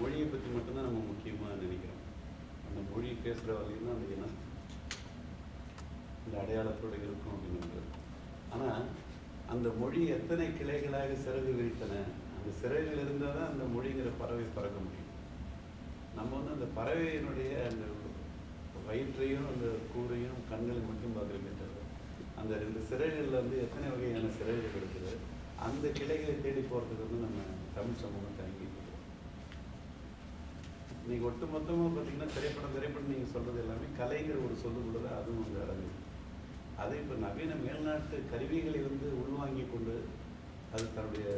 மொழியை பற்றி மட்டும்தான் நம்ம முக்கியமாக நினைக்கிறோம். அந்த மொழி பேசுகிற வகையில் தான் அந்த என்ன? இந்த அடையாளத்தோடு இருக்கும் அப்படின்னு ஆனால் அந்த மொழி எத்தனை கிளைகளாக சிறகு விரித்தன? அந்த சிறகுகள் இருந்தால் தான் அந்த மொழிங்கிற பறவை பறக்க முடியும். நம்ம வந்து அந்த பறவையினுடைய அந்த வயிற்றையும் அந்த கூரையும் கண்களையும் மட்டும் பார்க்குறோமே தவிர அந்த ரெண்டு சிறகுகளில் வந்து எத்தனை வகையான சிறகுகள் இருக்குது? அந்த கிளைகளை தேடி போகிறதுக்கு வந்து நம்ம தமிழ் சமூகம் நீங்கள் இன்னைக்கு ஒட்டு மொத்தமாக பார்த்தீங்கன்னா திரைப்படம் திரைப்படம் நீங்கள் சொல்கிறது எல்லாமே கலைங்கிற ஒரு சொல்லுக்குள்ள தான் அதுவும் வந்து அடங்குது அது இப்போ நவீன மேல்நாட்டு கருவிகளை வந்து உள்வாங்கி கொண்டு அது தன்னுடைய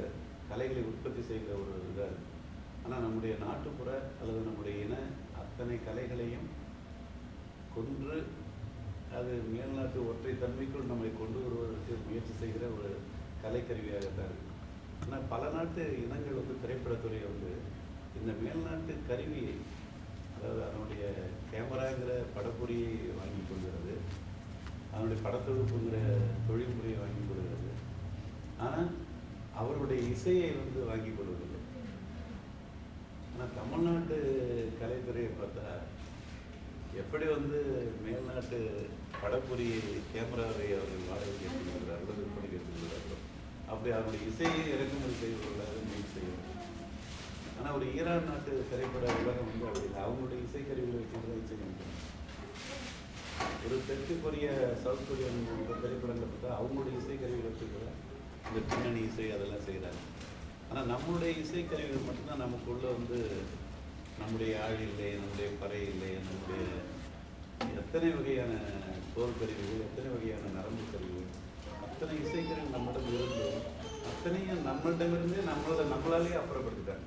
கலைகளை உற்பத்தி செய்கிற ஒரு இதாக இருக்குது ஆனால் நம்முடைய நாட்டுப்புற அல்லது நம்முடைய இன அத்தனை கலைகளையும் கொன்று அது மேல்நாட்டு ஒற்றை தன்மைக்குள் நம்மை கொண்டு வருவதற்கு முயற்சி செய்கிற ஒரு கலைக்கருவியாகத்தான் இருக்குது ஆனால் பல நாட்டு இனங்கள் வந்து திரைப்படத்துறையை வந்து இந்த மேல்நாட்டு கருவியை அதாவது அதனுடைய கேமராங்கிற படப்பொறியை வாங்கி கொள்கிறது. அதனுடைய படத்தொகுப்புங்கிற தொழில்முறையை வாங்கி கொள்கிறது. ஆனால் அவருடைய இசையை வந்து வாங்கி கொள்வதில்லை. ஆனால் தமிழ்நாட்டு கலைத்துறையை பார்த்தா எப்படி வந்து மேல்நாட்டு படப்பொறியை கேமராவை அவர்கள் வாடகைக்கு எடுத்துக்கிறார்களோ விற்பனைக்கு எடுத்துக்கிறார்களோ அப்படி அவருடைய இசையை இறக்குமதி செய்வதாக முயற்சி செய்யணும் ஆனால் ஒரு ஈரான் நாட்டு திரைப்பட உலகம் வந்து அப்படி இல்லை. அவங்களுடைய இசைக்கருவிகளை வச்சு தான் இசை ஒரு தெற்கு கொரிய சவுத் கொரியன் திரைப்படங்களை பார்த்தா அவங்களுடைய இசைக்கருவிகளை வச்சுக்கிற இந்த பின்னணி இசை அதெல்லாம் செய்கிறாங்க ஆனால் நம்மளுடைய இசைக்கருவிகள் மட்டும்தான் நமக்குள்ளே வந்து நம்முடைய ஆள் இல்லை நம்முடைய பறை இல்லை நம்முடைய எத்தனை வகையான தோல் கருவிகள் எத்தனை வகையான நரம்பு கருவிகள் அத்தனை இசைக்கருவிகள் நம்மிடம் இருந்து அத்தனையும் நம்மளிடமிருந்தே நம்மளை நம்மளாலே அப்புறப்படுத்திட்டாங்க.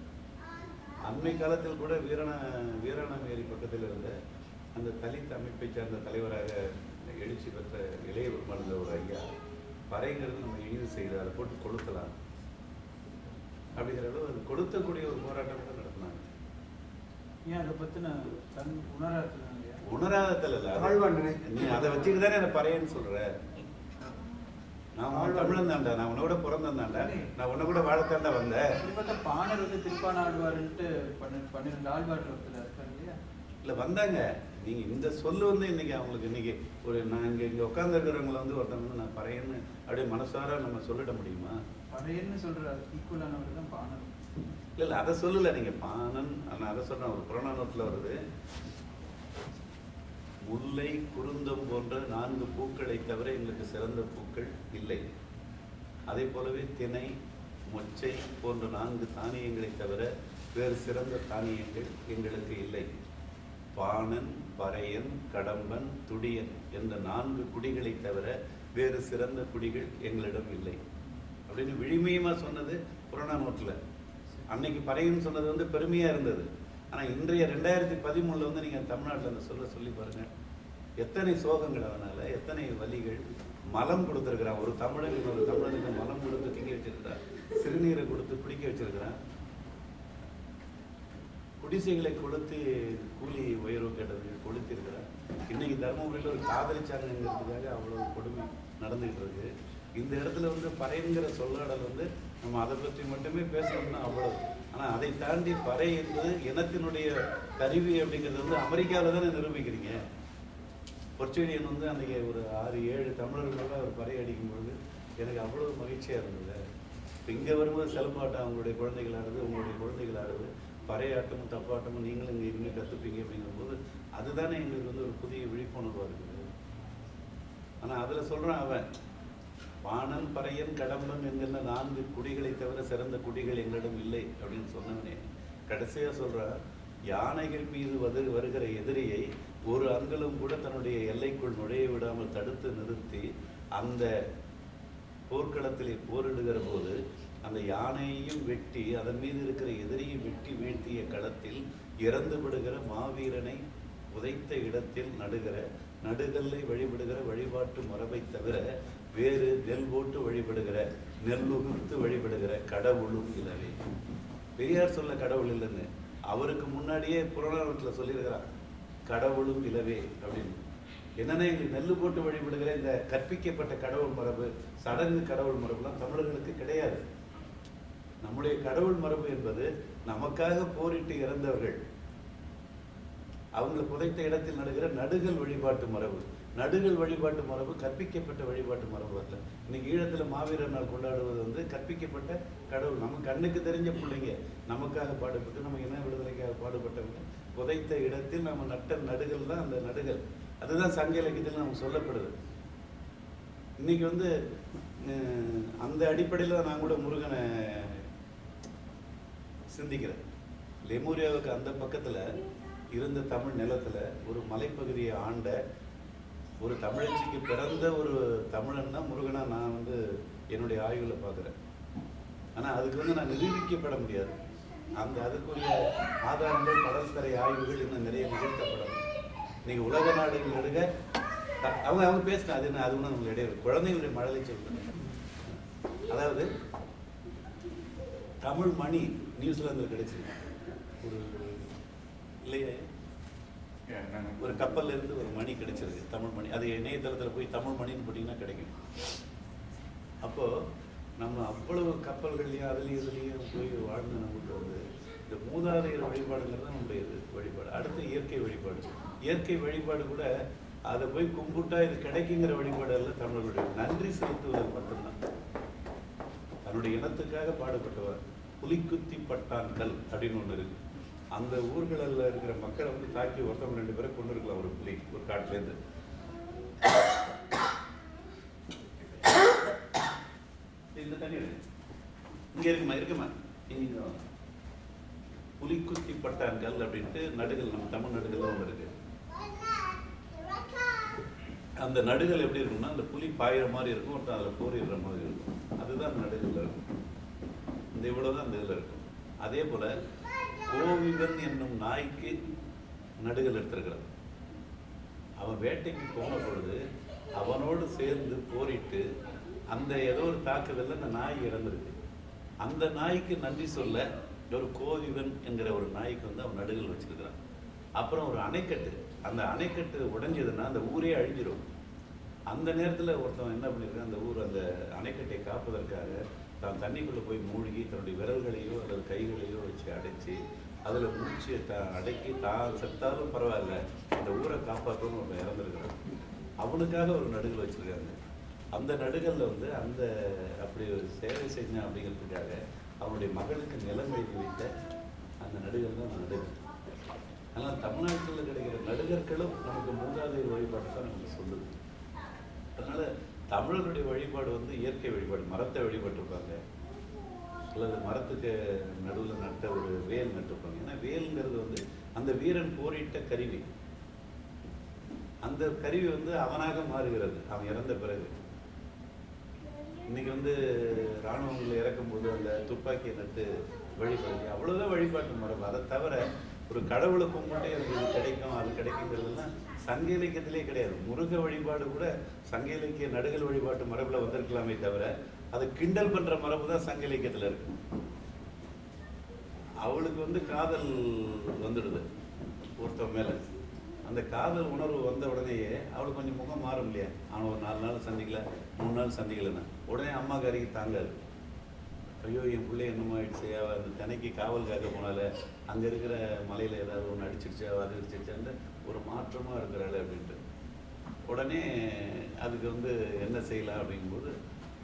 அண்மை காலத்தில் கூட வீரண வீராணமேரி பக்கத்தில் இருந்த அந்த தலித் அமைப்பை சார்ந்த தலைவராக எழுச்சி பெற்ற இளைய மருந்த ஒரு ஐயா பறைங்கிறது நம்ம இனிது செய்து அதை போட்டு கொளுத்தலாம். அப்படிங்கிற அளவு அது கொளுத்தக்கூடிய ஒரு போராட்டம் கூட நடத்தினாங்க. ஏன் அதை பத்தின தன் உணராதுனாலயா உணராதத்தில் இல்ல. நீ அதை வச்சுக்கிட்டு தானே என்ன பறையன்னு சொல்ற. நான் உன் தமிழன் தான்டா. நான் உன்னை கூட பிறந்தேன் தான்டா. நான் உன்னை கூட வாழத்தாண்டா வந்தேன். இப்படி பார்த்தா பாணர் வந்து திருப்பான ஆழ்வார்ன்ட்டு பன்ன பன்னிரெண்டு ஆழ்வார் இல்லை வந்தாங்க. நீங்கள் இந்த சொல்லு வந்து இன்னைக்கு அவங்களுக்கு இன்னைக்கு ஒரு நான் இங்கே இங்கே உட்காந்துருக்கிறவங்கள வந்து ஒருத்தவங்க நான் பறையன்னு அப்படியே மனசார நம்ம சொல்லிட முடியுமா? பழையன்னு சொல்ற ஈக்குவலானவர் தான் பாணர். இல்லை இல்லை அதை சொல்லலை. நீங்கள் பானன் நான் அதை சொல்கிறேன் ஒரு புறநானூற்றில் வருது. முல்லை குருந்தம் போன்ற நான்கு பூக்களை தவிர எங்களுக்கு சிறந்த பூக்கள் இல்லை. அதே போலவே திணை மொச்சை போன்ற நான்கு தானியங்களை தவிர வேறு சிறந்த தானியங்கள் எங்களுக்கு இல்லை. பாணன் பறையன் கடம்பன் துடியன் என்ற நான்கு குடிகளை தவிர வேறு சிறந்த குடிகள் எங்களிடம் இல்லை. அப்படின்னு விழிமயமாக சொன்னது புறநானூற்றில் அன்னைக்கு பறையன் சொன்னது வந்து பெருமையாக இருந்தது. ஆனால் இன்றைய ரெண்டாயிரத்தி பதிமூணில் வந்து நீங்கள் தமிழ்நாட்டில் அந்த சொல்ல சொல்லி பாருங்கள் எத்தனை சோகங்கள் அவனால் எத்தனை வலிகள். மலம் கொடுத்துருக்குறான். ஒரு தமிழன் ஒரு தமிழனுக்கு மலம் கொடுத்து திங்க வச்சிருக்கிறான். சிறுநீரை கொடுத்து குடிக்க வச்சிருக்கிறான். குடிசைகளை கொளுத்தி கூலி உயர்வு கேட்டது கொடுத்திருக்கிறான் இன்னைக்கு தருமபுரியில் ஒரு காதலிச்சாங்கிறதுக்காக அவ்வளோ கொடுமை நடந்துகிட்டு இருக்கு. இந்த இடத்துல வந்து பறைங்கிற சொல்லாடல் வந்து நம்ம அதை பற்றி மட்டுமே பேசணும்னா அவ்வளவு. ஆனால் அதை தாண்டி பறை என்பது இனத்தினுடைய கருவி அப்படிங்கிறது வந்து அமெரிக்காவில் தானே நிரூபிக்கிறீங்க. பொற்செடியன் வந்து அன்றைக்கி ஒரு ஆறு ஏழு தமிழர்களோட அவர் பறை அடிக்கும் பொழுது எனக்கு அவ்வளோ மகிழ்ச்சியாக இருந்தது. இப்போ இங்கே வரும்போது சிலம்பாட்டம் அவங்களுடைய குழந்தைகள் ஆடுது உங்களுடைய குழந்தைகள் ஆடுது பறையாட்டமும் தப்பாட்டமும் நீங்களும் இங்கே இனிமேல் கற்றுப்பீங்க அப்படிங்கும்போது அதுதானே எங்களுக்கு வந்து ஒரு புதிய விழிப்புணர்வாக இருக்குது. ஆனால் அதில் சொல்கிறான் அவன் வாணன் பறையன் கடம்பன் என்கிற நான்கு குடிகளை தவிர சிறந்த குடிகள் எங்களிடம் இல்லை அப்படின்னு சொன்னவனே. கடைசியாக சொல்கிறான் யானைகள் மீது வது வருகிற எதிரியை ஒரு அங்கலும் கூட தன்னுடைய எல்லைக்குள் நுழைய விடாமல் தடுத்து நிறுத்தி அந்த போர்க்களத்திலே போரிடுகிற போது அந்த யானையையும் வெட்டி அதன் மீது இருக்கிற எதிரியை வெட்டி வீழ்த்திய களத்தில் இறந்து விடுகிற மாவீரனை உதைத்த இடத்தில் நடுகிற நடுகல்லை வழிபடுகிற வழிபாட்டு மரபை தவிர வேறு நெல் போட்டு வழிபடுகிற நெல்லுகுத்து வழிபடுகிற கடவுளும் இல்லவே. பெரியார் சொல்ல கடவுள் இல்லைன்னு அவருக்கு முன்னாடியே புறநானூற்றில் சொல்லியிருக்கிறார். கடவுளும் இலவே அப்படின்னு. என்னன்னா எங்களுக்கு நெல் போட்டு வழிபடுகிற இந்த கற்பிக்கப்பட்ட கடவுள் மரபு சடங்கு கடவுள் மரபுலாம் தமிழர்களுக்கு கிடையாது. நம்முடைய கடவுள் மரபு என்பது நமக்காக போரிட்டு இறந்தவர்கள். அவங்களை புதைத்த இடத்தில் நடுகிற நடுகள் வழிபாட்டு மரபு. நடுகள் வழிபாட்டு மரபு கற்பிக்கப்பட்ட வழிபாட்டு மரபு அல்ல இன்னைக்கு ஈழத்தில் மாவீரர் நாள் கொண்டாடுவது வந்து கற்பிக்கப்பட்ட கடவுள். நம்ம கண்ணுக்கு தெரிஞ்ச பிள்ளைங்க நமக்காக பாடுபட்டு நம்ம இன விடுதலைக்காக பாடுபட்டவங்க புதைத்த இடத்தில் நம்ம நட்ட நடுகள் தான் அந்த நடுகள். அதுதான் சங்க இலக்கியத்தில் நமக்கு சொல்லப்படுது. இன்னைக்கு வந்து அந்த அடிப்படையில் தான் நான் கூட முருகனை சிந்திக்கிறேன். லெமூரியாவுக்கு அந்த பக்கத்தில் இருந்த தமிழ் நிலத்தில் ஒரு மலைப்பகுதியை ஆண்ட ஒரு தமிழச்சிக்கு பிறந்த ஒரு தமிழன் தான் முருகனா நான் வந்து என்னுடைய ஆய்வுல பார்க்குறேன் ஆனா அதுக்கு வந்து நான் நிரூபிக்கப்பட முடியாது. அந்த அதுக்குரிய ஆதாரங்கள் பரஸ்பரை ஆய்வுகள் இன்னும் நிறைய நிகழ்த்தப்படும். நீங்க உலக நாடுகள் எடுக்க அவங்க அவங்க பேசினா அது என்ன அது ஒன்றும் நமக்கு இடையே குழந்தைங்களுடைய மழலை சொல்றேன் அதாவது தமிழ் மணி நியூசிலாந்தில் கிடைச்சிருக்கு. ஒரு இல்லையே? ஒரு கப்பல்ல இருந்து ஒரு மணி கிடைச்சிருக்கு தமிழ் மணி. அது இணையதளத்தில் போய் தமிழ் மணின்னு போட்டிங்கன்னா கிடைக்கும். அப்போது நம்ம அவ்வளவு கப்பல்கள்லையும் அதுலேயும் இதுலேயும் போய் வாழ்ந்து நமக்கு வந்து இந்த மூதாதையர் வழிபாடுங்கிறது தான் நம்முடைய இது வழிபாடு. அடுத்து இயற்கை வழிபாடு. இயற்கை வழிபாடு கூட அதை போய் கும்பிட்டா இது கிடைக்குங்கிற வழிபாடு அல்ல தமிழர்களுடைய. நன்றி செலுத்துவது மட்டும்தான். தன்னுடைய இனத்துக்காக பாடுபட்டவர். புலிக்குத்தி பட்டான்கள் அப்படின்னு ஒன்று இருக்கு. அந்த ஊர்களில் இருக்கிற மக்களை வந்து தாக்கி ஒருத்தவங்க ரெண்டு பேரை கொண்டு இருக்கலாம் ஒரு புலி ஒரு காட்டிலேருந்து இந்த தண்ணி இங்கே இருக்குமா? இருக்குமா? நீங்கள் புலிக்குத்தி பட்டாங்கல் அப்படின்ட்டு நடுகள் நம்ம தமிழ் நடுகள் ஒன்று இருக்கு. அந்த நடுகள் எப்படி இருக்கும்னா அந்த புலி பாயிற மாதிரி இருக்கும் ஒருத்தன் அதில் போரிடுற மாதிரி இருக்கும். அதுதான் நடுகளில் இருக்கும். இந்த இவ்வளோ தான் அந்த இதில் இருக்கும். அதே போல் கோவிகன் என்னும் நாய்க்கு நடுகள் எடுத்திருக்கிறான் அவன் வேட்டைக்கு போன பொழுது அவனோடு சேர்ந்து போரிட்டு அந்த ஏதோ ஒரு தாக்குதல்ல அந்த நாய் இறந்துருக்கு. அந்த நாய்க்கு நன்றி சொல்ல ஒரு கோவிவன் என்கிற ஒரு நாய்க்கு வந்து அவன் நடுகள் வச்சிருக்கிறான். அப்புறம் ஒரு அணைக்கட்டு. அந்த அணைக்கட்டு உடைஞ்சதுன்னா அந்த ஊரே அழிஞ்சிரும். அந்த நேரத்தில் ஒருத்தன் என்ன பண்ணியிருக்கான் அந்த ஊர் அந்த அணைக்கட்டை காப்பதற்காக தான் தண்ணிக்குள்ளே போய் மூழ்கி தன்னுடைய விரல்களையோ அல்லது கைகளையோ வச்சு அடைச்சி அதில் மூச்சு த அடக்கி தான் செத்தாலும் பரவாயில்ல. அந்த ஊரை காப்பாற்றணும் ஒருத்தன் இறந்துருக்கிறான். அவனுக்காக ஒரு நடுகள் வச்சுருக்காங்க. அந்த நடுகளில் வந்து அந்த அப்படி ஒரு சேவை செஞ்சேன் அப்படிங்கிறதுக்காக அவனுடைய மகளுக்கு நிலம் எழுதி வைத்த அந்த நடுகள் தான் அந்த நடுகள். ஆனால் தமிழ்நாட்டில் கிடைக்கிற நடுகர்களும் நமக்கு மூன்றாவது வழிபாடு தான் நமக்கு சொல்லுது. அதனால் தமிழர்களுடைய வழிபாடு வந்து இயற்கை வழிபாடு மரத்தை வழிபட்டிருப்பாங்க. அல்லது மரத்துக்கு நடுவில் நட்ட ஒரு வேல் நட்டிருப்பாங்க. ஏன்னா வேல்ங்கிறது வந்து அந்த வீரன் போரிட்ட கருவி. அந்த கருவி வந்து அவனாக மாறுகிறது. அவன் இறந்த பிறகு. இன்னைக்கு வந்து ராணுவங்களை இறக்கும்போது அந்த துப்பாக்கியை நட்டு வழிபாடு அவ்வளவுதான் வழிபாட்டு மரபு அதை தவிர ஒரு கடவுளை கும்பிட்டு எனக்கு இது கிடைக்கும் அது கிடைக்குங்கிறதுலாம் சங்க இலக்கியத்திலே கிடையாது. முருக வழிபாடு கூட சங்க இலக்கிய நடுகள் வழிபாட்டு மரபுல வந்திருக்கலாமே தவிர அதை கிண்டல் பண்ற மரபு தான் சங்க இலக்கியத்தில் இருக்கு. அவளுக்கு வந்து காதல் வந்துடுது ஒருத்தவன் மேல. அந்த காதல் உணர்வு வந்த உடனேயே அவளுக்கு கொஞ்சம் முகம் மாறும் இல்லையா? அவன் ஒரு நாலு நாள் சந்திக்கல மூணு நாள் சந்திக்கலன்னா. உடனே அம்மா காரிக்கு தாங்காது. ஐயோ என் பிள்ளை என்னமோ ஆயிடுச்சு அவள் அந்த தினைக்கு காவல் காக்க போனால அங்கே இருக்கிற மலையில் ஏதாவது ஒன்று அடிச்சிடுச்சு அவள் அது அடிச்சிடுச்சான்னு ஒரு மாற்றமாக இருக்கிறாள் அப்படின்ட்டு. உடனே அதுக்கு வந்து என்ன செய்யலாம் அப்படிங்கும்போது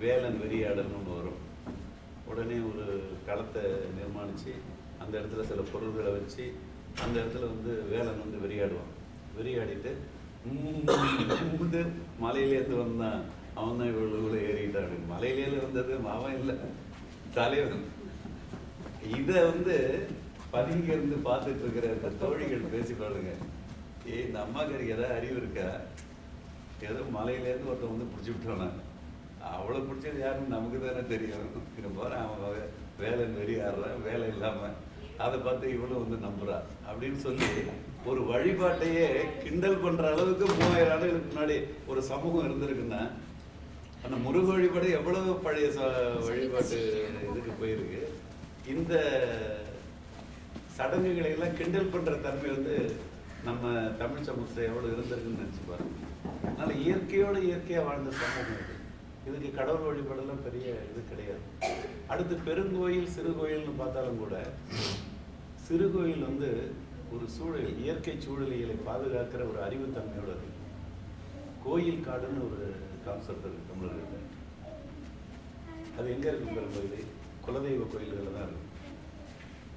வேலன் வெறியாடல்னு ஒன்று வரும். உடனே ஒரு களத்தை நிர்மாணித்து அந்த இடத்துல சில பொருள்களை வச்சு அந்த இடத்துல வந்து வேலன் வந்து வெறியாடுவான். வெறியாடிட்டு வந்து மலையிலேருந்து வந்தான். அவன் தான் இவ்வளோ இவ்வளோ ஏறிட்டான். மலையிலேயே மலையிலேருந்து வந்தது மாவன் இல்லை தலைவன். இதை வந்து பதுங்கி இருந்து பார்த்துட்டு இருக்கிற இந்த தோழிகள் பேசி பாருங்க. ஏய் இந்த அம்மாக்காரிக்கு ஏதாவது அறிவு இருக்கா? ஏதோ மலையிலேருந்து ஒருத்தன் வந்து பிடிச்சி விட்டோன்னா அவ்வளோ பிடிச்சது யாருன்னு நமக்கு தானே தெரியும். இங்கே போகிறேன் அவன் வேலை வெறி வேலை இல்லாமல் அதை பார்த்து இவளும் வந்து நம்புறா அப்படின்னு சொல்லி ஒரு வழிபாட்டையே கிண்டல் பண்ணுற அளவுக்கு மூவாயிரம் ஆண்டுகளுக்கு முன்னாடி ஒரு சமூகம் இருந்திருக்குன்னா அந்த முருக வழிபாடு எவ்வளவு பழைய ச- வழிபாட்டு இதுக்கு போயிருக்கு. இந்த சடங்குகளை எல்லாம் கிண்டல் பண்ணுற தன்மை வந்து நம்ம தமிழ் சமூகத்தில் எவ்வளோ இருந்திருக்குன்னு நினச்சி பாருங்க. அதனால் இயற்கையோடு இயற்கையாக வாழ்ந்த சமூகம் இது. இதுக்கு கடவுள் வழிபாடெல்லாம் பெரிய இது கிடையாது. அடுத்து பெருங்கோயில் சிறு கோயில்னு பார்த்தாலும் கூட சிறு கோயில் வந்து ஒரு சூழல் இயற்கை சூழலியலை பாதுகாக்கிற ஒரு அறிவுத்தன்மையோட இருக்கு கோயில் காடுன்னு ஒரு கான்செப்ட் இருக்கு தமிழர்கள் அது எங்கே இருக்கும் பெருங்கோயில் குலதெய்வ கோயில்களில் தான் இருக்கும்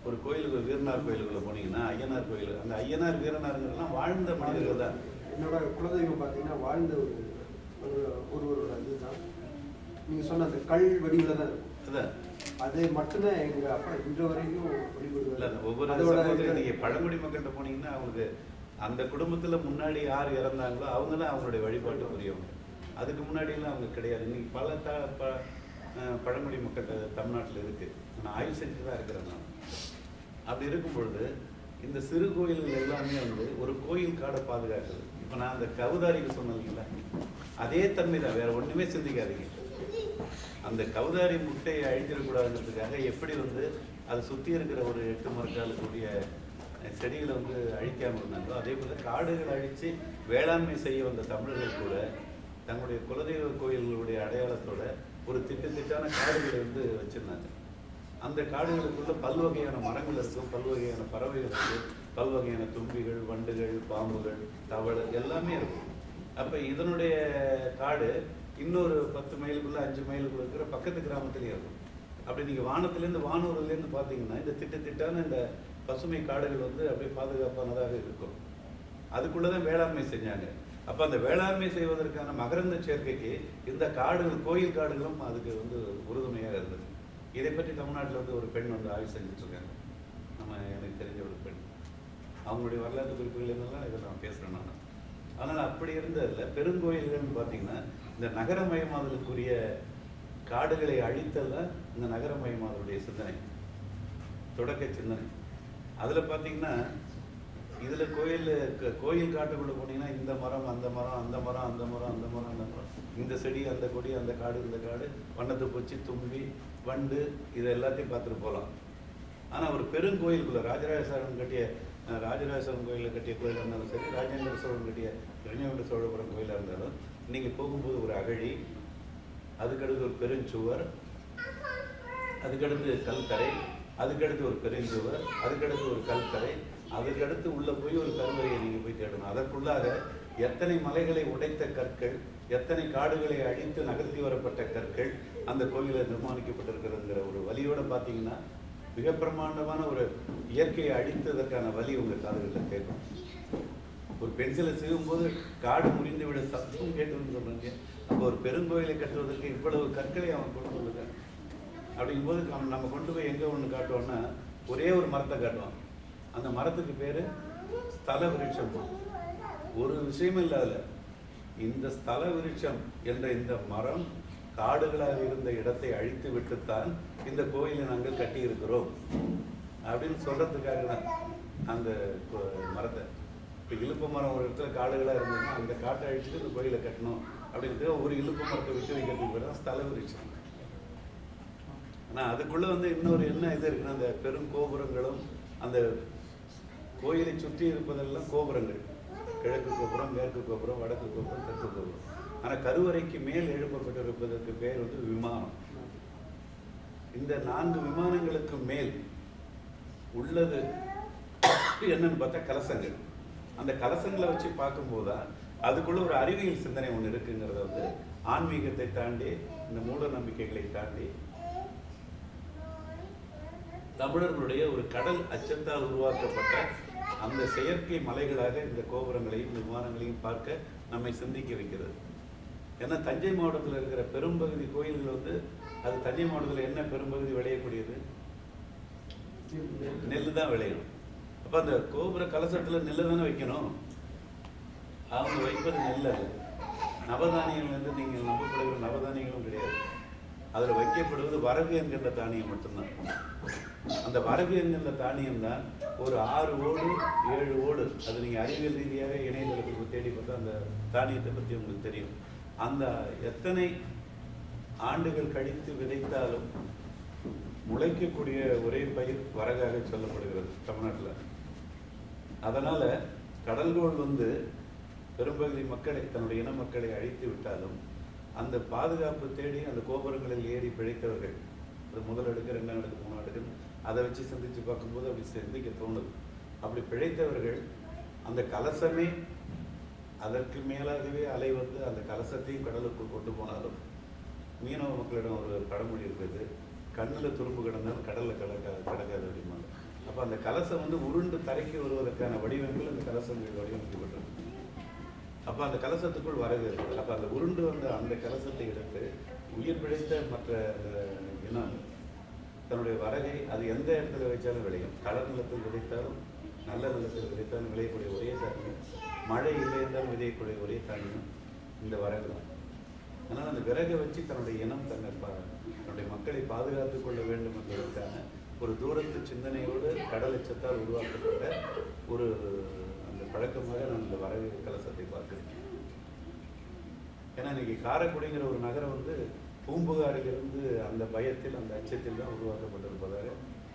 ஒரு கோயிலுக்கு வீரனார் கோயிலுக்குள்ள போனீங்கன்னா ஐயனார் கோயில் அந்த ஐயனார் வீரனாருங்கிறதெல்லாம் வாழ்ந்த மனிதர்கள் தான். என்னோட குலதெய்வம் பார்த்தீங்கன்னா வாழ்ந்த ஒரு ஒரு- ஒருவரோட இதுதான். நீங்கள் சொன்ன அந்த கல் வடிவில் தான் இருக்கும். அது மட்டும்தான் எங்க அப்பா இன்று வரைக்கும் அந்த ஒவ்வொரு அதோட சமூகத்திலும் இது- நீங்க பழங்குடி மக்கள்கிட்ட போனீங்கன்னா அவங்களுக்கு அந்த குடும்பத்துல முன்னாடி யார் இறந்தாங்களோ அவங்க தான் அவங்களுடைய வழிபாட்டு புரியவங்க அதுக்கு முன்னாடி எல்லாம் அவங்க கிடையாது. இன்னைக்கு பல த ப பழங்குடி மக்கள்கிட்ட தமிழ்நாட்டில் இருக்கு. நான் ஆய்வு செஞ்சு தான் இருக்கிறேன் நான். அப்படி இருக்கும் பொழுது இந்த சிறு கோயில்கள் எல்லாமே வந்து ஒரு கோயில் காடை பாதுகாக்குது இப்போ நான் அந்த கவுதாரிக்கு சொன்னேன் இல்லைங்களா? அதே தன்மை தான் வேற ஒண்ணுமே சிந்திக்காதீங்க. அந்த கவுதாரி முட்டையை அழிஞ்சிடக்கூடாதுங்கிறதுக்காக எப்படி வந்து அதை சுற்றி இருக்கிற ஒரு எட்டு மரக்கால் செடிகளை வந்து அழிக்காமல் இருந்தாங்களோ அதே போல காடுகளை அழித்து வேளாண்மை செய்ய வந்த தமிழர்கள் கூட தங்களுடைய குலதெய்வ கோயில்களுடைய அடையாளத்தோட ஒரு திட்டு திட்டான காடுகளை வந்து வச்சிருந்தாங்க. அந்த காடுகளுக்குள்ள பல்வகையான மரங்கள் இருக்கும் பல்வகையான பறவைகள் இருக்கும் பல்வகையான தும்பிகள் வண்டுகள் பாம்புகள் தவளை எல்லாமே இருக்கும். அப்ப இதனுடைய காடு இன்னொரு பத்து மைலுக்குள்ள அஞ்சு மைலுக்குள்ள இருக்கிற பக்கத்து கிராமத்திலேயே இருக்கும். அப்படி நீங்கள் வானத்திலேருந்து வானூர்லேருந்து பார்த்தீங்கன்னா இந்த திட்ட திட்டான இந்த பசுமை காடுகள் வந்து அப்படியே பாதுகாப்பானதாக இருக்கும். அதுக்குள்ளதான் வேளாண்மை செஞ்சாங்க. அப்போ அந்த வேளாண்மை செய்வதற்கான மகரந்த சேர்க்கைக்கு இந்த காடுகள் கோயில் காடுகளும் அதுக்கு வந்து உறுதுணையாக இருந்தது. இதை பற்றி தமிழ்நாட்டில் வந்து ஒரு பெண் வந்து ஆய்வு செஞ்சுட்ருக்காங்க. நம்ம எனக்கு தெரிஞ்ச ஒரு பெண். அவங்களுடைய வரலாற்று குறிப்புகள் என்னெல்லாம் இதை நான் பேசுகிறேன் நான். அதனால் அப்படி இருந்ததில்ல. பெருங்கோயில்கள்னு பார்த்தீங்கன்னா இந்த நகரமயமாதலுக்குரிய காடுகளை அழித்தல்ல இந்த நகரமயமாதலுடைய சிந்தனை தொடக்க சிந்தனை. அதில் பார்த்தீங்கன்னா இதில் கோயில் க- கோயில் காட்டுக்குள்ள போனீங்கன்னா இந்த மரம் அந்த மரம் அந்த மரம் அந்த மரம் அந்த மரம் அந்த மரம். இந்த செடி அந்த கொடி அந்த காடு இந்த காடு வண்ணத்து பூச்சி தும்பி வண்டு இதை எல்லாத்தையும் பார்த்துட்டு போகலாம் ஆனால் ஒரு பெருங்கோயிலுக்குள்ள ராஜராஜ சோழன் கட்டிய அஹ், ராஜராஜ சோழன் கோயிலில் கட்டிய கோயிலாக இருந்தாலும் சரி ராஜேந்திர சோழன் கட்டிய கன்னியாகுமரி சோழபுரம் கோயிலாக இருந்தாலும் நீங்கள் போகும்போது ஒரு அகழி அதுக்கடுத்து ஒரு பெருஞ்சுவர் அதுக்கடுத்து கல்கரை அதுக்கடுத்து ஒரு பெருஞ்சுவர் அதுக்கடுத்து ஒரு கல்கரை அதுக்கடுத்து உள்ள போய் ஒரு கருவறையை நீங்க போய் தேடணும். அதற்குள்ளாக எத்தனை மலைகளை உடைத்த கற்கள் எத்தனை காடுகளை அழித்து நகர்த்தி வரப்பட்ட கற்கள் அந்த கோயிலில் நிர்மாணிக்கப்பட்டிருக்கிறதுங்கிற ஒரு வழியோட பார்த்தீங்கன்னா மிக பிரமாண்டமான ஒரு இயற்கையை அழித்ததற்கான வழி உங்க காதுகளில் கேட்கும். ஒரு பென்சிலை செய்யும் போது காடு முடிந்து விட சத்தம் கேட்டுன்னு சொல்றாங்க. அப்போ ஒரு பெருங்கோயிலை கட்டுவதற்கு இவ்வளவு கற்களை அவன் கொண்டு வந்திருக்கான். அப்படிங்கும்போது நம்ம நம்ம கொண்டு போய் எங்கே ஒன்று காட்டுவோம்னா ஒரே ஒரு மரத்தை காட்டுவான். அந்த மரத்துக்கு பேர் ஸ்தல விருட்சம். ஒரு விஷயமும் இல்லை இந்த ஸ்தல விருட்சம் என்ற இந்த மரம் காடுகளாக இருந்த இடத்தை அழித்து விட்டுத்தான் இந்த கோயிலை நாங்கள் கட்டியிருக்கிறோம். அப்படின்னு சொல்றதுக்காக தான் அந்த கோ- மரத்தை. இப்போ இழுப்பு மரம் ஒரு இடத்துல காடுகளாக இருந்ததுன்னா அந்த காட்டை அழிச்சுட்டு இந்த கோயிலை கட்டணும் அப்படின்ட்டு ஒரு இழுப்பு மரத்தை விட்டு வைக்கிறதுக்கு பேர் தான் ஸ்தல விருட்சம். ஆனால் அதுக்குள்ளே வந்து இன்னொரு என்ன இது இருக்குன்னா அந்த பெரும் கோபுரங்களும் அந்த கோயிலை சுற்றி இருப்பதெல்லாம் கோபுரங்கள். கிழக்கு கோபுரம் மேற்கு கோபுரம் வடக்கு கோபுரம் தெற்கு கோபுரம். ஆனால் கருவறைக்கு மேல் எழுப்பப்பட்டிருப்பதற்கு பேர் வந்து விமானம். இந்த நான்கு விமானங்களுக்கு மேல் உள்ளது என்னன்னு பார்த்தா கலசங்கள். அந்த கலசங்களை வச்சு பார்க்கும்போது தான் அதுக்குள்ள ஒரு அறிவியல் சிந்தனை ஒன்று இருக்குங்கிறத வந்து ஆன்மீகத்தை தாண்டி இந்த மூட நம்பிக்கைகளை தாண்டி தமிழர்களுடைய ஒரு கடல் அச்சத்தால் உருவாக்கப்பட்ட அந்த செயற்கை மலைகளாக இந்த கோபுரங்களையும் இந்த விமானங்களையும் பார்க்க நம்மை சிந்திக்க வைக்கிறது. ஏன்னா தஞ்சை மாவட்டத்தில் இருக்கிற பெரும்பகுதி கோயில்கள் வந்து அது தஞ்சை மாவட்டத்தில் என்ன பெரும்பகுதி விளையக்கூடியது? நெல் தான் விளையும். அப்போ அந்த கோபுர கலசத்தில் நெல் தானே வைக்கணும்? அவங்க வைப்பது நெல் அது. நவதானியங்கள் வந்து நீங்கள் நம்பப்படுகிற நவதானியங்களும் கிடையாது. அதில் வைக்கப்படுவது வரகு என்கின்ற தானியம் மட்டும்தான். அந்த வரகு என்கின்ற தானியம் தான் ஒரு ஆறு ஓடு ஏழு ஓடு. அது நீங்கள் அறிவியல் ரீதியாக இணையதளத்துக்கு தேடி பார்த்தா அந்த தானியத்தை பற்றி உங்களுக்கு தெரியும். அந்த எத்தனை ஆண்டுகள் கழித்து விதைத்தாலும் முளைக்கக்கூடிய ஒரே பயிர் வரகாக சொல்லப்படுகிறது தமிழ்நாட்டில். அதனால் கடல்கோள் வந்து பெரும்பகுதி மக்களை தன்னுடைய இன மக்களை அழித்து விட்டாலும் அந்த பாதுகாப்பு தேடி அந்த கோபுரங்களில் ஏறி பிழைத்தவர்கள் அது முதல் அடுக்கு ரெண்டாம் அடுக்கு மூணாம் அடுக்குன்னு அதை வச்சு சிந்திச்சு பார்க்கும்போது அப்படி சிந்திக்க தோணுது. அப்படி பிழைத்தவர்கள் அந்த கலசமே அதற்கு மேலாகவே அலை வந்து அந்த கலசத்தையும் கடலுக்குள் கொண்டு போனாலும் மீனவ மக்களிடம் ஒரு பழமொழி இருக்குது கண்ணில் துரும்பு கிடந்தாலும் கடலில் கடக்க கிடக்காது அப்படிம்பாங்க. அப்போ அந்த கலசம் வந்து உருண்டு தரைக்கு வருவதற்கான வடிவங்கள் அந்த கலசங்கள் வடிவமைக்கப்பட்டிருக்கு அப்போ அந்த கலசத்துக்குள் வரகு இருக்குது அப்போ அந்த உருண்டு வந்த அந்த கலசத்தை எடுத்து உயிர் பிழைத்த மற்ற அந்த இனம் தன்னுடைய வரகை அது எந்த இடத்துல வைச்சாலும் விளையும். கடல் நிலத்தில் விதைத்தாலும் நல்ல நிலத்தில் விதைத்தாலும் விளையக்கூடிய ஒரே தானியம் மழை இல்லை என்றாலும் விதையக்கூடிய ஒரே தானியம் இந்த வரகு தான் அதனால் அந்த விறகை வச்சு தன்னுடைய இனம் தன்னை தன்னுடைய மக்களை பாதுகாத்துக் கொள்ள வேண்டும் என்பதற்கான ஒரு தூரத்து சிந்தனையோடு கடல் எச்சத்தால் உருவாக்கப்பட்ட ஒரு அந்த பழக்கமாக நான் இந்த வரகு கலசத்தை பார்க்குறேன் ஏன்னா இன்னைக்கு காரைக்குடிங்கிற ஒரு நகரம் வந்து பூம்புகாரிலிருந்து அந்த பயத்தில் அந்த அச்சத்தில் தான் உருவாக்கப்பட்டிருப்பதாக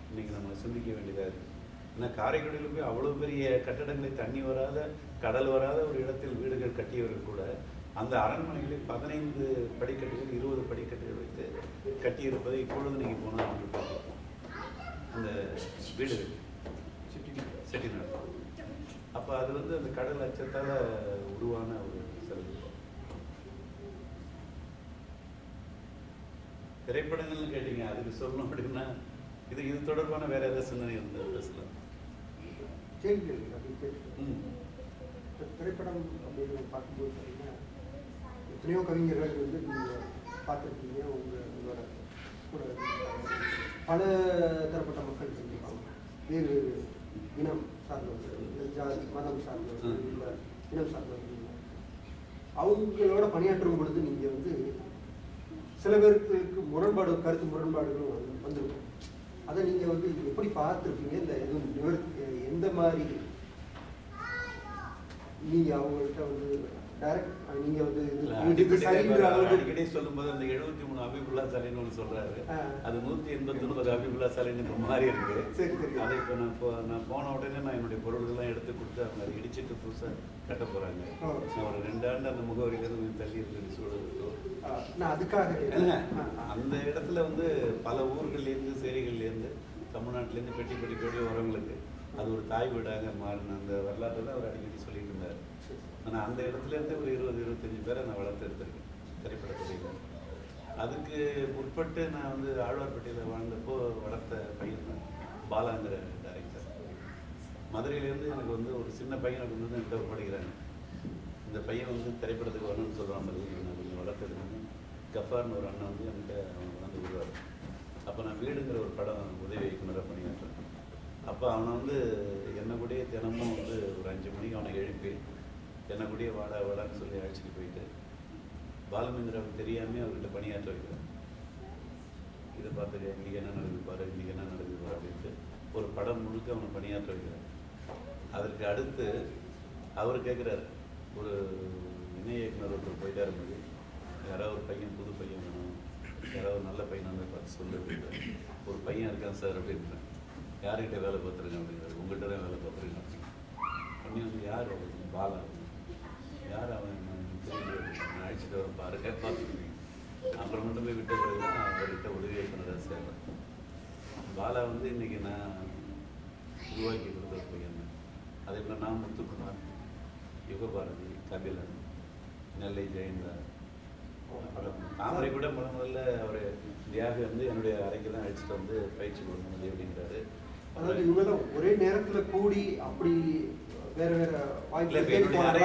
இன்னைக்கு நம்ம சிந்திக்க வேண்டியதாக இருக்குது ஏன்னா காரைக்குடியில் போய் அவ்வளோ பெரிய கட்டடங்களை தண்ணி வராத கடல் வராத ஒரு இடத்தில் வீடுகள் கட்டியவர்கள் கூட அந்த அரண்மனைகளில் பதினைந்து படிக்கட்டுகள் இருபது படிக்கட்டுகள் வைத்து கட்டியிருப்பதை இப்பொழுது நீங்கள் போனால் வந்து பார்க்கலாம் அந்த வீடுகள் செட்டிநாடு. அப்போ அது வந்து அந்த கடல் அச்சத்தால் உருவான ஒரு செலவு திரைப்படங்கள்னு கேட்டீங்க அதுக்கு சொல்லணும் அப்படின்னா இது இது தொடர்பான வேற ஏதாவது சிந்தனை இருந்து பேசலாம். இப்ப திரைப்படம் அப்படின்னு பார்க்கும்போது பார்த்தீங்கன்னா எத்தனையோ கவிஞர்கள் வந்து நீங்கள் பார்த்துருக்கீங்க உங்கள் உங்களோட கூட பல தரப்பட்ட மக்கள் இருந்திருப்பாங்க வேறு இனம் சார்ந்தவர்கள் ஜாதி மதம் சார்ந்தவர்கள். இல்லை இனம் சார்ந்தவர்கள் இல்லை. அவங்களோட பணியாற்றும் பொழுது நீங்கள் வந்து சில பேருக்கு முரண்பாடு கருத்து முரண்பாடுகளும் வந்து வந்திருக்கும் அதை நீங்கள் வந்து எப்படி பார்த்துருப்பீங்க இல்லை எதுவும் நிவர்த்தி எந்த மாதிரி நீங்க அவங்கள்ட்ட வந்து டைரக்ட் நீங்க வந்து அடிக்கடி சொல்லும்போது அந்த எழுபத்தி மூணு அபிபுல்லா சாலைன்னு ஒன்று சொல்றாரு. அது நூத்தி எண்பத்தி ஒன்பது அபிபுல்லா சாலைன்னு இப்ப மாறி இருக்கு. சரி, சரி. அதை இப்போ நான் இப்போ நான் போன உடனே நான் என்னுடைய பொருள்கள்லாம் எடுத்து கொடுத்து அவங்க அதை இடிச்சிட்டு புதுசா கட்ட போறாங்க. ஒரு ரெண்டு ஆண்டு அந்த முகவரியிலிருந்து கொஞ்சம் தள்ளி இருக்கிற சூழல் இருக்கும் அதுக்காக. அந்த இடத்துல வந்து பல ஊர்கள்லேருந்து சேரிகள்லேருந்து தமிழ்நாட்டிலேருந்து பெட்டி பெட்டி பெட்டி வரவங்களுக்கு அது ஒரு தாய் வீடாக மாறின அந்த வரலாற்றை தான் அவர் அடிக்கடி சொல்லிட்டு இருந்தார். ஆனால் அந்த இடத்துலேருந்து ஒரு இருபது இருபத்தஞ்சு பேரை நான் வளர்த்து எடுத்திருக்கேன் திரைப்படத்துறையில். அதுக்கு முற்பட்டு நான் வந்து ஆழ்வார்பட்டியில் வாழ்ந்தப்போ வளர்த்த பையன் தான் பாலாங்கிற டைரக்டர் மதுரையிலேருந்து எனக்கு வந்து ஒரு சின்ன பையனை கொண்டு வந்து என்கிட்ட படிக்கிறாங்க இந்த பையன் வந்து திரைப்படத்துக்கு வரணும்னு சொல்கிறான் மாதிரி நான் கொஞ்சம் வளர்த்துருக்கேன் கஃபார்னு ஒரு அண்ணன் வந்து என்கிட்ட அவன் வந்து விடுவார். அப்போ நான் வீடுங்கிற ஒரு படம் உதவி இயக்குனராக பணியாற்றேன் அப்போ அவனை வந்து என்ன கூடயே தினமும் வந்து ஒரு அஞ்சு மணிக்கு அவனை எழுப்பி என்ன கூடிய வாடா வாடான்னு சொல்லி அழைச்சிட்டு போயிட்டு பாலமேந்திராவுக்கு தெரியாமல் அவர்கிட்ட பணியாற்ற வைக்கிறார். இதை பார்த்துக்க இன்றைக்கி என்ன நடக்குது பாரு இன்றைக்கி என்ன நடக்குது பாரு அப்படின்ட்டு ஒரு படம் முழுக்க அவனை பணியாற்ற வைக்கிறார். அதற்கு அடுத்து அவர் கேட்குறாரு ஒரு இணை இயக்குனர் ஒருத்தர் போயிட்டார் போது யாராவது ஒரு பையன் புது பையன் வேணும் யாராவது ஒரு நல்ல பையனாக பார்த்து சொல்லு அப்படின்றாரு. ஒரு பையன் இருக்கான் சார் அப்படின்றேன் யார்கிட்ட வேலை பார்த்துருங்க அப்படிங்கிறார் உங்கள்கிட்ட தான் வேலை பார்த்துருங்க அப்படின்னு வந்து யார் பாலா. யார் அவன் நான் அழைச்சிட்டு வர பாருங்க பார்த்துருக்கீங்க அப்புறம் மட்டும் போய் விட்ட பிறகு தான் அவர்கிட்ட உதவி பண்ணதாக சேர்றேன் பாலா வந்து இன்னைக்கு நான் உருவாக்கி கொடுத்த பையன் அதே போல் நான் முத்துக்குமார் யுகபாரதி கபிலன் நெல்லை ஜெயந்தா அப்புறம் தாமரை கூட முத முதல்ல அவர் தியாகி வந்து என்னுடைய அறைக்கு தான் அழைச்சிட்டு வந்து பயிற்சி கொடுக்கணும் அப்படிங்கிறாரு. அதாவது இவங்கெல்லாம் ஒரே நேரத்தில் கூடி அப்படி வேற வேற வாய்ப்பு இப்ப என்னுடைய அறை.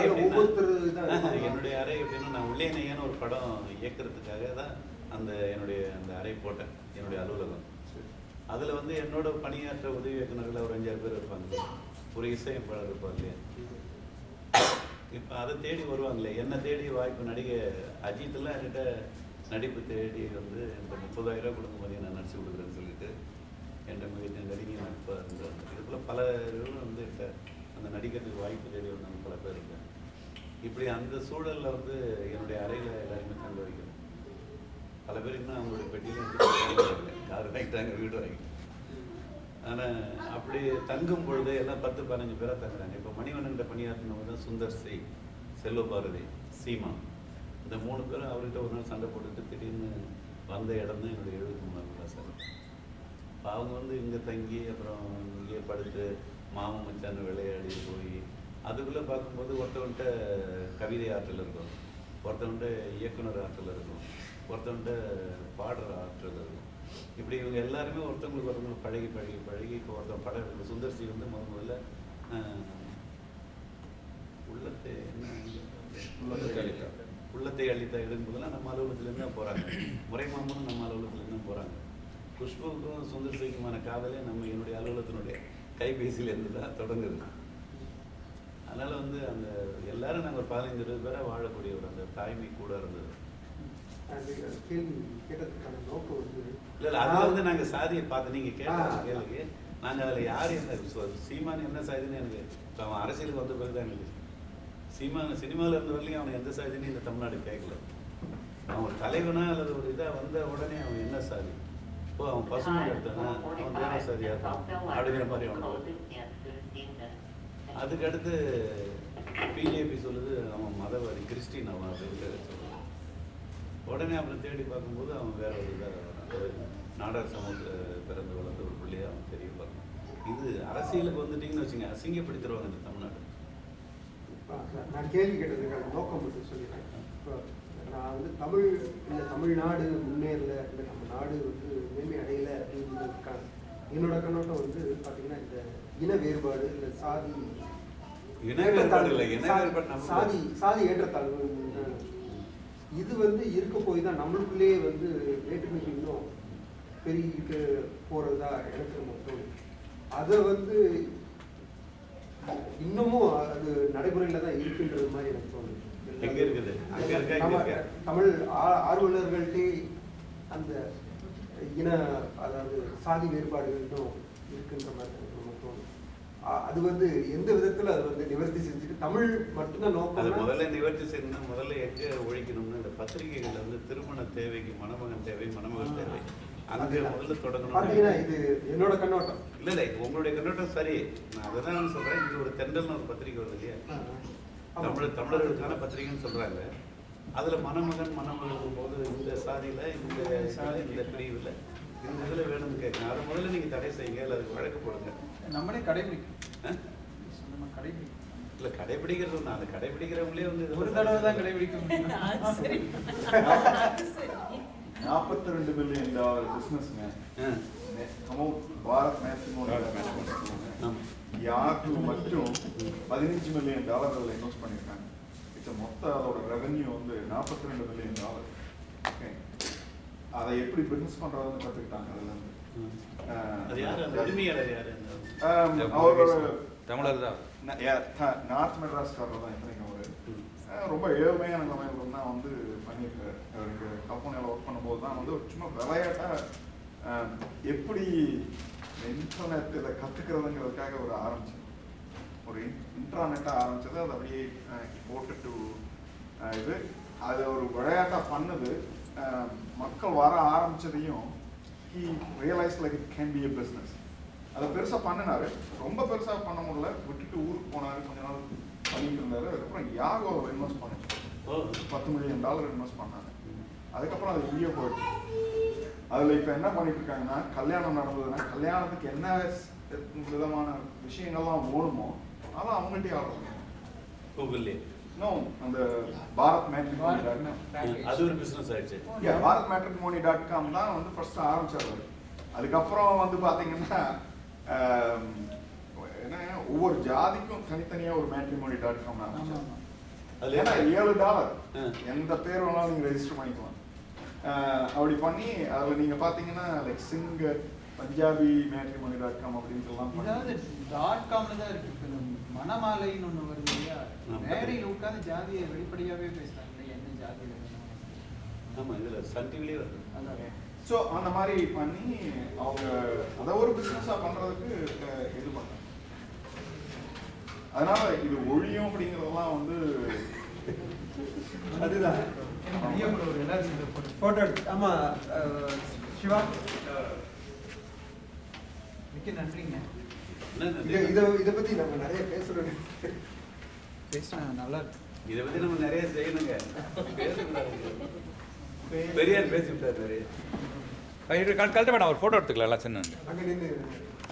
என்னுடைய அறை எப்படின்னா நான் உள்ளே நையான்னு ஒரு படம் இயக்குறதுக்காக தான் அந்த என்னுடைய அந்த அறை போட்டேன் என்னுடைய அலுவலகம். அதுல வந்து என்னோட பணியாற்ற உதவி இயக்குனர்கள் ஒரு அஞ்சாறு பேர் இருப்பாங்க. ஒரு இசையமைப்பாளர் இருப்பார் இல்லையா? இப்போ அதை தேடி வருவாங்களே என்ன தேடி வாய்ப்பு நடிகை அஜித்லாம் என்கிட்ட நடிப்பு தேடி வந்து இந்த முப்பதாயிரம் ரூபாய் கொடுக்க மாதிரி நான் நடிச்சு கொடுக்குறேன்னு சொல்லிட்டு என்கிட்ட மிக நடிகை நடிப்பாக இருந்தார் இதுக்குள்ள பல பேரும் வந்து என்கிட்ட அந்த நடிக்கிறதுக்கு வாய்ப்பு தேடி வந்தாங்க பல பேர் இருக்காங்க. இப்படி அந்த சூழல்ல வந்து என்னுடைய அறையில் எல்லாருமே தங்க வைக்கிறோம் பல பேர் இன்னும் அவங்களுடைய பெட்டியில் கார் வாங்கிட்டாங்க வீடு வாங்கிட்டாங்க. ஆனால் அப்படி தங்கும் பொழுது எல்லாம் பத்து பதினஞ்சு பேராக தங்குறாங்க. இப்போ மணிவண்ணன்கிட்ட பணியாற்றினவங்க தான் சுந்தர் சி செல்வபாரதி சீமா. இந்த மூணு பேரும் அவர்கிட்ட ஒரு நாள் சண்டை போட்டுட்டு திடீர்னு வந்த இடம் தான் என்னுடைய எழுபத்தி மூணாவது கிளாஸ் அவங்க வந்து இங்கே தங்கி அப்புறம் இங்கே படுத்து மாமன் மச்சான் விளையாடி போய் அதுக்குள்ளே பார்க்கும்போது ஒருத்தவன்கிட்ட கவிதை ஆற்றல் இருக்கும் ஒருத்தவன்கிட்ட இயக்குனர் ஆற்றல் இருக்கும் ஒருத்தவன்கிட்ட பாடுற ஆற்றல் இருக்கும். இப்படி இவங்க எல்லாருமே ஒருத்தவங்களுக்கு ஒருத்தவங்களுக்கு பழகி பழகி பழகி இப்போ ஒருத்தன் படம் எடுக்க சுந்தர்சி வந்து முத முதல்ல உள்ளத்தை என்ன உள்ளத்தை அளித்த எடுக்கும்போதெல்லாம் நம்ம அலுவலகத்துலேருந்து தான் போகிறாங்க. முறை மாமனும் நம்ம அலுவலகத்துலேருந்து தான் போகிறாங்க. குஷ்புவுக்கும் சுந்தர் சிங்குமான காதலே நம்ம என்னுடைய அலுவலகத்தினுடைய கைபேசியிலேருந்து தான் தொடங்குது. அதனால் வந்து அந்த எல்லாரும் நாங்கள் ஒரு பதினைஞ்சு இருபது பேராக வாழக்கூடிய ஒரு அந்த தாய்மை கூட இருந்தது. இல்லை இல்லை அதில் வந்து நாங்கள் சாதியை பார்த்து நீங்கள் கேட்ட ஆ. கேளுங்க நாங்கள் அதில் யார் என்ன சீமான் என்ன சாதின்னு எனக்கு இப்போ அவன் அரசியலுக்கு வந்த பிறகு தான் எனக்கு சீமான் சினிமாவில் இருந்த வரையிலும் அவன் எந்த சாதின்னு இந்த தமிழ்நாடு கேட்கல அவன் ஒரு தலைவனா அல்லது ஒரு இதாக வந்த உடனே அவன் என்ன சாதி? ஓ அவன் பசுமை எடுத்தானா அவன் தேவ இருப்பான் அப்படிங்கிற மாதிரி அவனுக்கு அதுக்கு அடுத்து பிஜேபி சொல்லுது அவன் மதவாதி கிறிஸ்டின் அவன் அப்படின்னு சொல்லுது. உடனே அவனை தேடி பார்க்கும்போது அவன் வேற ஒரு இதாக நாடார் சமூகத்தில் பிறந்து வளர்ந்த ஒரு பிள்ளையா அவன் தெரிய பார்க்கணும் இது அரசியலுக்கு வந்துட்டீங்கன்னு வச்சுங்க அசிங்கப்படுத்திடுவாங்க இந்த தமிழ்நாடு நான் கேள்வி கேட்டதுக்கான நோக்கம் மட்டும் சொல்லிடுறேன். இப்போ நான் வந்து தமிழ் இந்த தமிழ்நாடு முன்னேறல இந்த நம்ம நாடு வந்து மேன்மை அடையல அப்படின்றதுக்கான என்னோட கண்ணோட்டம் வந்து பார்த்தீங்கன்னா இந்த இன வேறுபாடு இல்லை சாதி சாதி- சாதி ஏற்றத்தாழ்வு இது வந்து இருக்க போய் தான் நம்மளுக்குள்ளேயே வந்து வேற்றுமைக்கு இன்னும் பெருகிட்டு போறதா எனக்கு தோணுது. அதை வந்து இன்னமும் அது நடைமுறையில தான் இருக்குன்றது மாதிரி எனக்கு தோணுது. எங்க இருக்குது? அங்க இருக்கா? தமிழ் ஆ- ஆர்வலர்கள்ட்டே அந்த இன அதாவது சாதி வேறுபாடுகள் இன்னும் இருக்குன்ற மாதிரி அது வந்து எந்த விதத்துல அது வந்து நிவர்த்தி செஞ்சுட்டு தமிழ் மட்டும்தான் அது நோக்கம் முதல்ல நிவர்த்தி செய்யணும்னா முதல்ல எங்க ஒழிக்கணும்னு இந்த பத்திரிகைகள்ல வந்து திருமண தேவைக்கு மணமகன் தேவை மணமகள் தேவை. அங்கே முதல்ல தொடங்கணும் பாத்தீங்கன்னா இது என்னோட கண்ணோட்டம். இல்ல இல்ல உங்களுடைய கண்ணோட்டம் சரி. நான் அதை தான் சொல்றேன். இது ஒரு தென்றல்னு ஒரு பத்திரிகை வருது இல்லையா. தமிழ் தமிழர்களுக்கான பத்திரிகைன்னு சொல்றாங்க. அதுல மணமகன் மணமகள் போது இந்த சாதியில இந்த சாதி இந்த பிரிவுல இந்த இதுல வேணும்னு கேட்கணும் அதை முதல்ல நீங்க தடை செய்யுங்க இல்ல அதுக்கு வழக்கு போடுங்க. நம்மளே? நம்ம கடைபிடிக்கணும். இல்ல கடைபிடிக்கிறது ஒண்ணு. அந்த கடைபிடிக்கிறவங்களே வந்து ஒரு தடவை தான் கடைபிடிக்க முடியும். அது. அது. நாற்பத்தி ரெண்டு பில்லியன் டாலர் பிஸ்னஸ்ங்க ஆ. பாரத் மேட்ரிமோனி யாருக்கு மட்டும் பதினஞ்சு மில்லியன் டாலர் அதில் இன்வெஸ்ட் பண்ணியிருக்காங்க. இப்போ மொத்த அதோட ரெவென்யூ வந்து நாற்பத்தி ரெண்டு மில்லியன் டாலர் ஓகே அதை எப்படி பிஸ்னஸ் பண்ணுறதுன்னு கற்றுக்கிட்டாங்க அதுலேருந்து ஒரு தமிழர் தான். நார்த் மெட்ராஸ்காரர் தான் இத்தனைக்கும் ம். ரொம்ப ஏழ்மையான தான் வந்து பண்ணியிருக்காரு. அவருக்கு கல்பனையில் ஒர்க் பண்ணும்போது தான் வந்து ஒரு சும்மா விளையாட்டாக எப்படி இன்டர்நெட் இதை கற்றுக்கிறதுங்கிறதுக்காக ஒரு ஆரம்பிச்சது. ஒரு இன்ட்ராநெட்டாக ஆரம்பிச்சது அது அப்படியே போட்டுட்டு இது. அது ஒரு விளையாட்டாக பண்ணது. மக்கள் வர ஆரம்பிச்சதையும் he realise like it can be a business அதை பெருசாக பண்ணினாரு. ரொம்ப பெருசாக பண்ண முடியல. விட்டுட்டு ஊருக்கு போனாரு. கொஞ்ச நாள் பண்ணிட்டு இருந்தாரு. அதுக்கப்புறம் யாகோ இன்வெஸ்ட் பண்ணுச்சு. பத்து மில்லியன் டாலர் இன்வெஸ்ட் பண்ணாங்க அதுக்கப்புறம் அது இங்கே போயிடுச்சு. அதில் இப்போ என்ன பண்ணிட்டு இருக்காங்கன்னா கல்யாணம் நடந்ததுன்னா கல்யாணத்துக்கு என்ன விதமான விஷயங்கள்லாம் ஓடுமோ அதை அவங்கள்ட்டே பண்ணுவாங்க கூகுள்லயே இன்னும் அந்த பாரத் மேட்ரிமோனி டாட் காம். அது ஒரு பிசினஸ் ஆயிடுச்சு பாரத் மேட்ரிமோனி டாட் காம் தான் வந்து ஃபர்ஸ்ட் ஆரம்பிச்சார். அதுக்கப்புறம் வந்து பாத்தீங்கன்னா ஆம், என்ன ஒவ்வொரு ஜாதிக்கும் தனித்தனியா ஒரு மேட்ரிமோனி டாட் காம். அதுல ஏன்னா ஏழு டாலர். எந்த பேர் வேணாலும் நீங்க ரெஜிஸ்டர் பண்ணிக்கலாம் அப்படி பண்ணி அதுல நீங்க பாத்தீங்கன்னா like Singh Punjabi matrimony dot com அப்படின்ட்டுலாம் இதாவது டாட் காம்ல தான் இருக்கு. மணமாலைன்னு ஒண்ணு வருது இல்லையா. மேடையில் உட்கார்ந்து ஜாதியை வெளிப்படையாவே பேசுறாங்க. என்ன ஜாதியில வேணும்? ஆமா இதுல சன் டிவிலே வருது. அதான். ஸோ அந்த மாதிரி பண்ணி அவங்க அதை ஒரு பிஸ்னஸாக பண்ணுறதுக்கு இது பண்ணாங்க அதனால இது ஒழியும் அப்படிங்கிறதெல்லாம் வந்து அதுதான். ஐயா கூட ஒரு எல்லாரும் சேர்ந்து போட்டு போட்டோ எடுத்து ஆமா அஹ், சிவா? மிக்க நன்றிங்க. என்ன இதை இது? பத்தி நம்ம நிறைய பேசுறோம். பேசினா நல்லா இருக்கு. இதை பத்தி நம்ம நிறைய செய்யணுங்க. பெரியார் பேசிவிட்டார் நிறைய. கழட்ட வேணாம் ஒரு ஃபோட்டோ எடுத்துக்கலாம் எல்லாம் சின்ன